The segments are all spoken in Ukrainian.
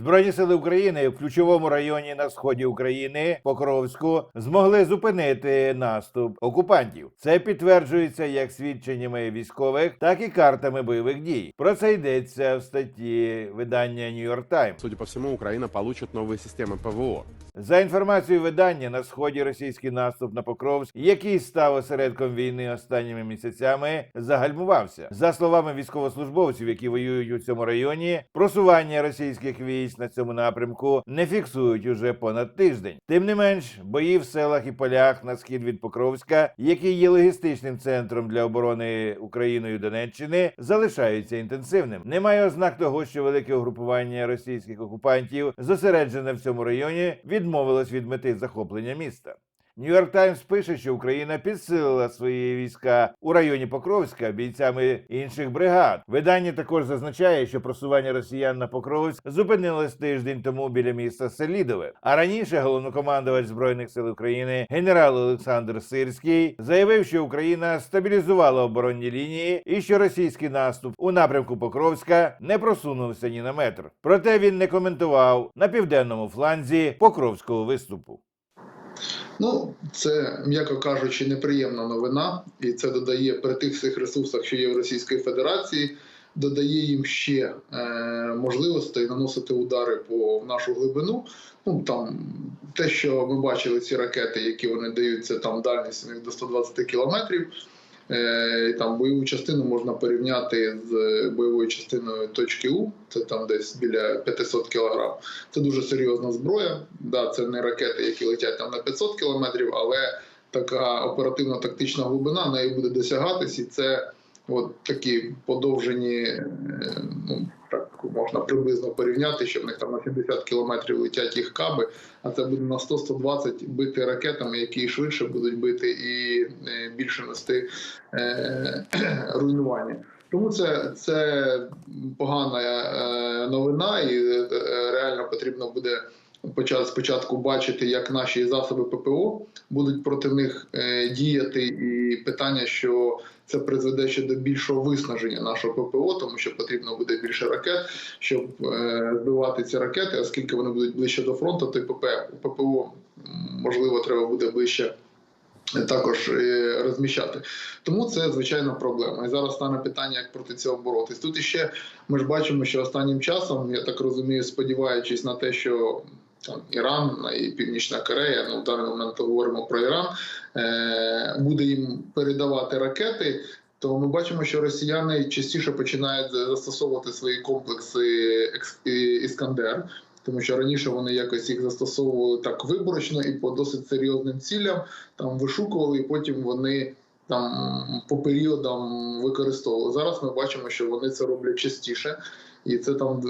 Збройні сили України в ключовому районі на сході України Покровську змогли зупинити наступ окупантів. Це підтверджується як свідченнями військових, так і картами бойових дій. Про це йдеться в статті видання New York Times. Судя по всему, Украина получит новые системы ПВО. За інформацією видання, на сході російський наступ на Покровськ, який став осередком війни останніми місяцями, загальмувався. За словами військовослужбовців, які воюють у цьому районі, просування російських військ на цьому напрямку не фіксують уже понад тиждень. Тим не менш, бої в селах і полях на схід від Покровська, які є логістичним центром для оборони Україною Донеччини, залишаються інтенсивним. Немає ознак того, що велике угрупування російських окупантів, зосереджене в цьому районі, відмовилось від мети захоплення міста. Нью-Йорк Таймс пише, що Україна підсилила свої війська у районі Покровська бійцями інших бригад. Видання також зазначає, що просування росіян на Покровськ зупинилось тиждень тому біля міста Селідове. А раніше головнокомандувач збройних сил України генерал Олександр Сирський заявив, що Україна стабілізувала оборонні лінії і що російський наступ у напрямку Покровська не просунувся ні на метр. Проте він не коментував на південному фланзі Покровського виступу. Ну, це, м'яко кажучи, неприємна новина, і це додає при тих всіх ресурсах, що є в Російській Федерації, додає їм ще е, можливостей наносити удари по нашу глибину. Ну там те, що ми бачили, ці ракети, які вони дають, це там дальність у них до 120 кілометрів. Е, там бойову частину можна порівняти з бойовою частиною точки У, це там десь біля 500 кілограм. Це дуже серйозна зброя. Да, це не ракети, які летять там на 500 кілометрів, але така оперативно-тактична глибина нею буде досягатись, і це от такі подовжені, е, ну можна приблизно порівняти, що в них там на 70 кілометрів летять їх каби, а це буде на 100-120 бити ракетами, які швидше будуть бити і е, більше нести е, руйнування. Тому це, це погана е, новина, і реально потрібно буде спочатку бачити, як наші засоби ППО будуть проти них діяти, і питання, що це призведе ще до більшого виснаження нашого ППО, тому що потрібно буде більше ракет, щоб е, збивати ці ракети, оскільки вони будуть ближче до фронту, то ППО можливо треба буде ближче також е, розміщати. Тому це звичайно проблема. І зараз стане питання, як проти цього боротись. Тут іще ми ж бачимо, що останнім часом, я так розумію, сподіваючись на те, що там Іран і Північна Корея, ну в даний момент говоримо про Іран, е, буде їм передавати ракети. То ми бачимо, що росіяни частіше починають застосовувати свої комплекси «Екс- Іскандер, тому що раніше вони якось їх застосовували так виборочно і по досить серйозним цілям, там вишукували, і потім вони там по періодам використовували. Зараз ми бачимо, що вони це роблять частіше, і це там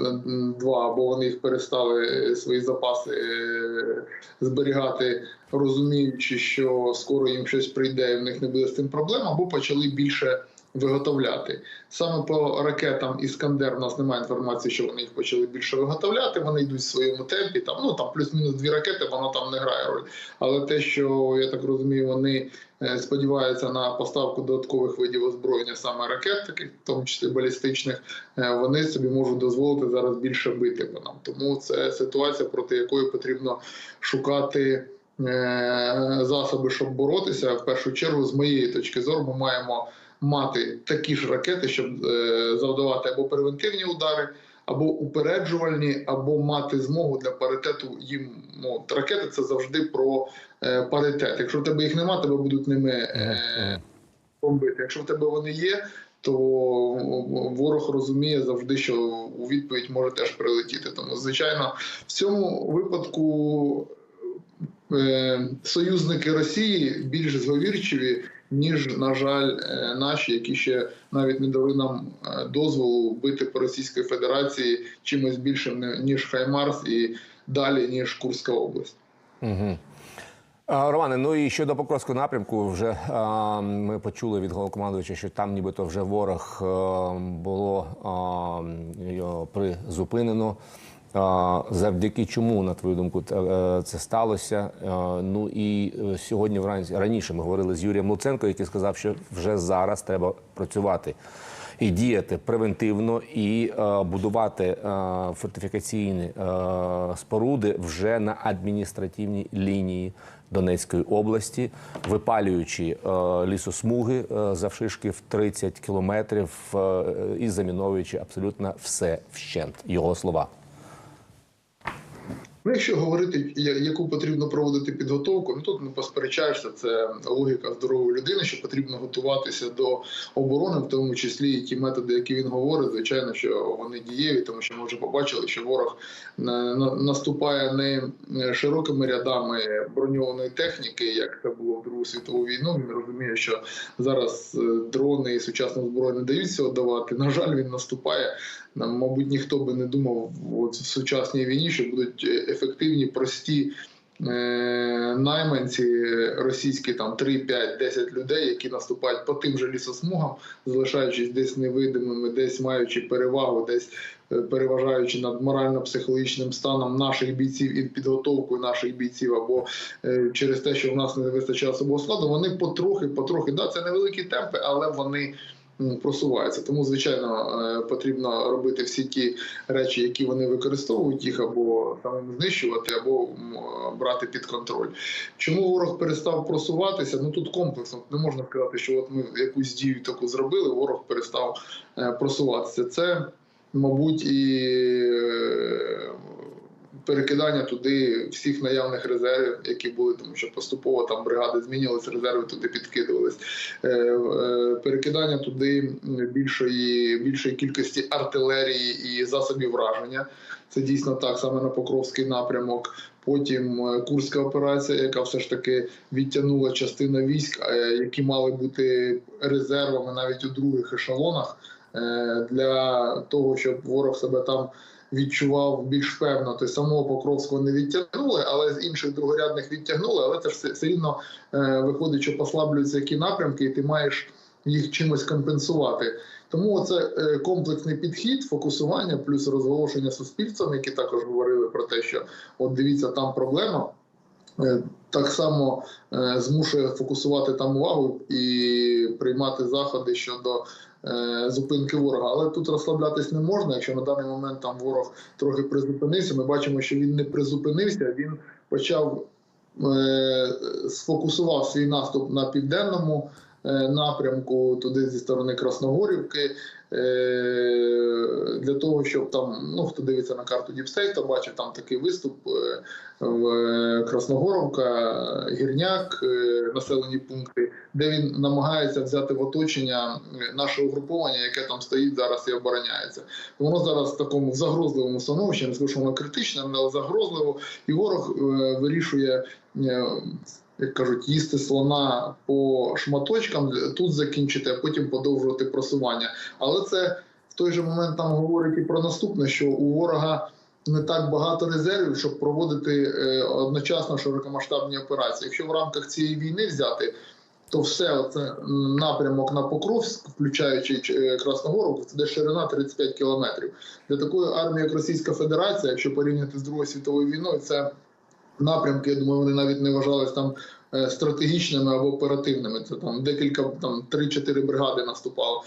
два, або вони їх перестали свої запаси е, зберігати, розуміючи, що скоро їм щось прийде, і в них не буде з цим проблем, або почали більше виготовляти. Саме по ракетам Іскандер у нас немає інформації, що вони їх почали більше виготовляти. Вони йдуть в своєму темпі. Там ну там плюс-мінус дві ракети, воно там не грає роль. Але те, що я так розумію, вони е, сподіваються на поставку додаткових видів озброєння, саме ракет, таких в тому числі балістичних, е, вони собі можуть дозволити зараз більше бити по нам. Тому це ситуація, проти якої потрібно шукати. е, Засоби, щоб боротися, в першу чергу, з моєї точки зору, ми маємо мати такі ж ракети, щоб е, завдавати або превентивні удари, або упереджувальні, або мати змогу для паритету їм. Ну, ракети це завжди про е, паритет. Якщо в тебе їх немає, тебе будуть ними е, бомбити. Якщо в тебе вони є, то ворог розуміє завжди, що у відповідь може теж прилетіти. Тому, звичайно, в цьому випадку союзники Росії більш зговірчиві, ніж, на жаль, е, наші, які ще навіть не дали нам е, дозволу бити по Російській Федерації чимось більшим, ніж Хаймарс і далі, ніж Курська область. Угу. Романе, ну і щодо Покровського напрямку, вже а, ми почули від головнокомандувача, що там нібито вже ворог а, було його призупинено. Завдяки чому, на твою думку, е, це сталося? Ну і е, сьогодні вранці раніше ми говорили з Юрієм Луценко, який сказав, що вже зараз треба працювати і діяти превентивно і е, будувати фортифікаційні споруди вже на адміністративній лінії Донецької області, випалюючи лісосмуги завшишки в 30 кілометрів і заміновуючи абсолютно все вщент. Його слова. Ну, якщо говорити, яку потрібно проводити підготовку, ну тут не посперечаєшся, це логіка здорової людини, що потрібно готуватися до оборони, в тому числі і ті методи, які він говорить, звичайно, що вони дієві, тому що ми вже побачили, що ворог на- на- наступає не широкими рядами броньованої техніки, як це було в Другу світову війну. Він розуміє, що зараз е, дрони і сучасну зброю не дають цього давати. На жаль, він наступає. Нам, мабуть, ніхто би не думав от в сучасній війні, що будуть е, ефективні, прості е, найманці російські, там 3, 5, 10 людей, які наступають по тим же лісосмугам, залишаючись десь невидимими, десь маючи перевагу, десь е, переважаючи над морально-психологічним станом наших бійців і підготовкою наших бійців, або е, через те, що в нас не вистачає особового складу, вони потрохи, потрохи, да, це невеликі темпи, але вони м, просуваються. Тому, звичайно, е, потрібно робити всі ті речі, які вони використовують, їх або самим знищувати, або брати під контроль. Чому ворог перестав просуватися? Ну тут комплексно не можна сказати, що от ми якусь дію таку зробили, ворог перестав е, просуватися. Це, мабуть, і е, перекидання туди всіх наявних резервів, які були, тому що поступово там бригади змінювалися, резерви туди підкидувались. Е, е, Перекидання туди більшої, більшої кількості артилерії і засобів враження. Це дійсно так саме на Покровський напрямок. Потім е, Курська операція, яка все ж таки відтягнула частину військ, які мали бути резервами навіть у других ешелонах для того, щоб ворог себе там відчував більш певно. Тобто самого Покровського не відтягнули, але з інших другорядних відтягнули. Але це ж все, все рівно е, виходить, що послаблюються які напрямки, і ти маєш їх чимось компенсувати. Тому це е, комплексний підхід, фокусування, плюс розголошення суспільством, які також говорили про те, що от дивіться, там проблема. Е, Так само е, змушує фокусувати там увагу і приймати заходи щодо зупинки ворога. Але тут розслаблятись не можна. Якщо на даний момент там ворог трохи призупинився, ми бачимо, що він не призупинився, він почав е, сфокусував свій наступ на південному е, напрямку, туди зі сторони Красногорівки. е, Для того, щоб там, ну хто дивиться на карту Діпстейт, то бачив там такий виступ е, в Красногоровка, Гірняк, е, населені пункти, де він намагається взяти в оточення е, наше угруповання, яке там стоїть зараз і обороняється. Воно зараз в такому загрозливому становищі, не скажу, що воно критичне, але загрозливо, і ворог е, вирішує. Як кажуть, їсти слона по шматочкам, тут закінчити, а потім продовжувати просування. Але це в той же момент там говорить і про наступне, що у ворога не так багато резервів, щоб проводити е, одночасно широкомасштабні операції. Якщо в рамках цієї війни взяти, то все це напрямок на Покровськ, включаючи е, Красногоровку, це де ширина 35 кілометрів. Для такої армії, як Російська Федерація, якщо порівняти з Другою світовою війною, це напрямки, я думаю, вони навіть не вважались там е, стратегічними або оперативними. Це там декілька, там 3-4 бригади наступало.